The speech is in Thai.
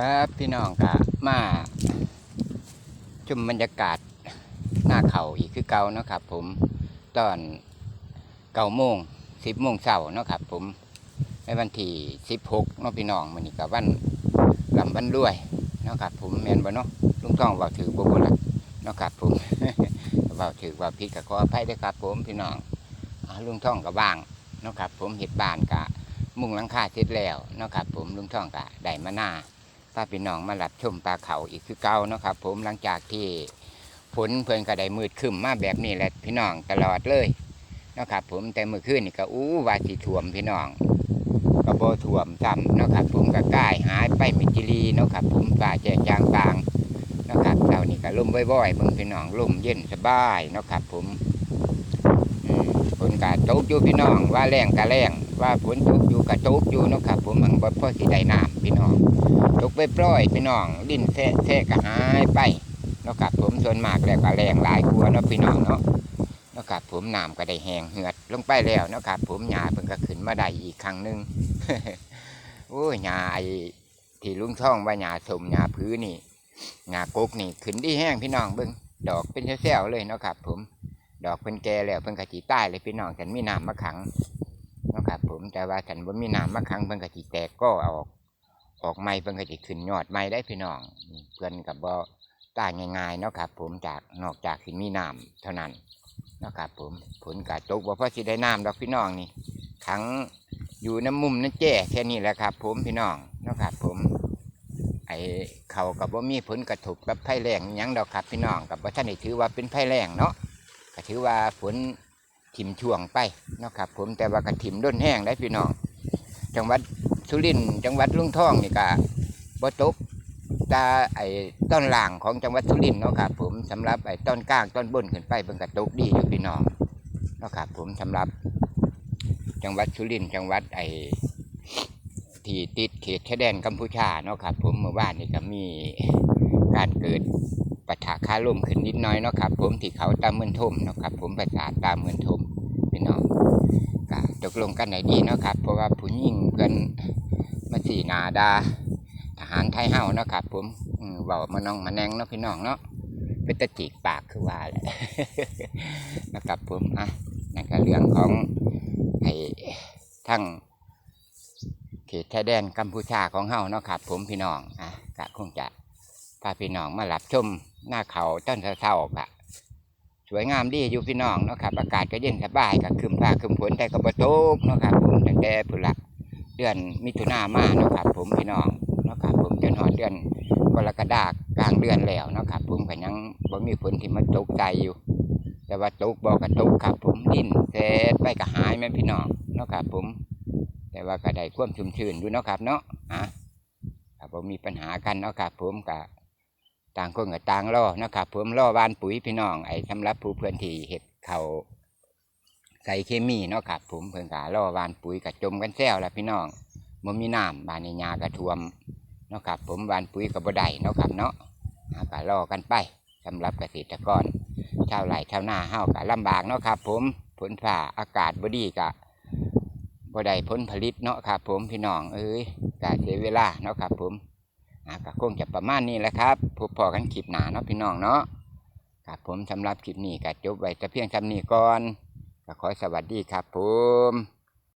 ครับพี่น้องกะมาชมบรรยากาศหน้าเขาอีกคือเก่าเนาะครับผมตอนเก้าโมงสิบโมงเช้านะครับผมในวันที่สิบหกเนาะพี่น้องมันนี่กับวันลำวันรวยนะครับผมแมนบ่เนาะลุงต้องว่าถือบ่บ่ละเนะครับผมว่าถือว่าผิดกับขออภัยด้วยครับผมพี่น้องลุงท่องกับว่างนะครับผมเห็ดบ้านกะ มุ่งลังคาเสร็จแล้วนะครับผมลุงท่องกะได้มาหน้า พาพี่น้องมาหลับชมปลาเขาอีกคือเก่าเนาะครับ ผมหลังจากที่ฝนเพิ่นก็ได้มืดขึ้นมาแบบนี้แหละพี่น้องตลอดเลยนะครับผมแต่เมื่อคืนนี่ก็อู้ว่าสิท่วมพี่น้องก็บ่ท่วมซ้ำนะครับผมก็กล้ายหายไปมิจิลีนะครับผมป่าแจงจางปางนะครับเช้านี้ก็ล่มบ่อยๆเบิ่งพี่น้องล่มเย็นสบายนะครับผม นก็ตกอยู่พี่น้องว่าแรงก็แรงว่าฝนตกอยู่กับตกอยู่นะครับ ผมมันบ่พอสิได้น้ำพี่น้องตกไปปล่อยพี่น้องดินแท้แท้ก็หายไปนะครับผมส่วนมากแล้วก็แรงหลายกลัวเนาะพี่น้องเนาะนะครับผมน้ำก็ได้แห้งเหือดลงไปแล้วนะครับผมหญ้าเพิ่นก็ขึ้นมาได้อีกครั้งหนึงโอ้ยหญ้าไอ้ที่ลุงท่องว่าหญ้าสมหญ้าพื้นนี่หญ้ากกนี่ขึ้นดีแห้งพี่น้องเบิ่งดอกเป็นแซวๆเลยนะครับผม ดอกเพิ่นแก่แล้วเพิ่นก็สิตายเลยพี่น้องฉันมีน้ำมาขังนะครับผมแต่ว่าฉันว่ามีน้ำมาครั้งเพิ่นก็สิแตกก็ออกออกไม้เพิ่นก็สิขึ้นยอดไม้ได้พี่น้องเพิ่นกับบ่ตายง่ายๆเนาะครับผมจากนอกจากสิมีน้ำเท่านั้นนะครับผมผลกาตกบ่พอสิได้น้ำดอกพี่น้องนี่ขังอยู่น้ำมุมน้ำแจ้แค่นี้แหละครับ ผมพี่น้องนะครับผม ไอเขากับว่ามีผลกระทบกับภัยแรงยังดอกครับพี่น้องกับว่าท่านได้ถือว่าเป็นภัยแรงเนาะ ก็ถือว่าฝนถิ่มช่วงไปนะครับ ผมแต่ว่ากระถิ่มด้นแห้งได้พี่น้องจังหวัดสุรินทร์จังหวัดลุงท่องนี่ก็บ่ตกตาไอ้ต้นล่างของจังหวัดสุรินทร์เนาะครับผมสำหรับไอ้ต้นกลางต้นบนขึ้นไปเบิ่งกระตกดีอยู่พี่น้องเนาะครับผมสำหรับ จังหวัดสุรินทร์จังหวัดไอ้ที่ติดเขตชายแดนกัมพูชาเนาะครับผมเมื่อวานนี่ก็มีการเกิด ปะทะค่าลมขึ้นนิดน้อยเนาะครับ ผมที่เขาตามเมือนทมเนาะครับ ผมภาษาตามเมือนทมพี่น้องก็ตกลงกันไหนดีเนาะครับ เพราะว่าผู้หญิงเพิ่นมาสีนาดาทหารไทยเฮาเนาะครับ ผมอืมเว้ามาน้องมาแนงเนาะพี่น้องเนาะเป็นตะจีกปากคือว่าแหละนะครับผมอะนั่นก็เรื่องของไอ้ทั้งเขตชายแดนกัมพูชาของเฮาเนาะครับ ผมพี่น้องอะก็คงจะ พาพี่น้องมาหลับชมหน้าเขาต้นเศร้าๆค่ะสวยงามดีอยู่พี่น้องเนาะครับอากาศก็เย็นสบายกับคืมฟ้าคืมฝนแต่ก็บ่ตกเนาะครับผมตั้งแต่พุ่นละเดือนมิถุนามาเนาะครับผมพี่น้องเนาะครับผมจนหอดเดือนกรกฎากลางเดือนแล้วเนาะครับผมก็ยังบ่มีฝนที่มาตกใจอยู่ แต่ว่าตกบ่ก็ตกครับ ผมดินเสร็จไปก็หายแม่พี่น้องเนาะครับผม แต่ว่าก็ได้ความชุ่มชื้นอยู่เนาะครับ เนาะอะครับผมมีปัญหากันเนาะครับผมก็ ต่างคนกับต่างล่อนะครับผมล่อวานปุ๋ยพี่น้องไอ้สำหรับผู้เพื่อนที่เห็ดเขาใส่เคมีเนาะครับผมเพิ่อนกาล่อวานปุ๋ยกับจมกันแซวละพี่น้องมันมีน้ำบานในยากระท่วมเนาะครับผมวานปุ๋ยกับบ่ได้เนาะครับเนาะกะล่อกันไปสำหรับเกษตรกรชาวไร่ชาวนาเฮากะลำบากเนาะครับผมฝนฟ้าอากาศบดีกะบ่ได้ผลผลิตเนาะครับผมพี่น้องเอ้ยกะเสียเวลาเนาะครับผม อะก็คงจะประมาณนี้แหละครับพบพอกันคลิปหนาเนาะพี่น้องเนาะครับผมสำหรับคลิปนี้ก็จบไว้แต่เพียงเทำนี้ก่อนก็ขอสวัสดีครับผม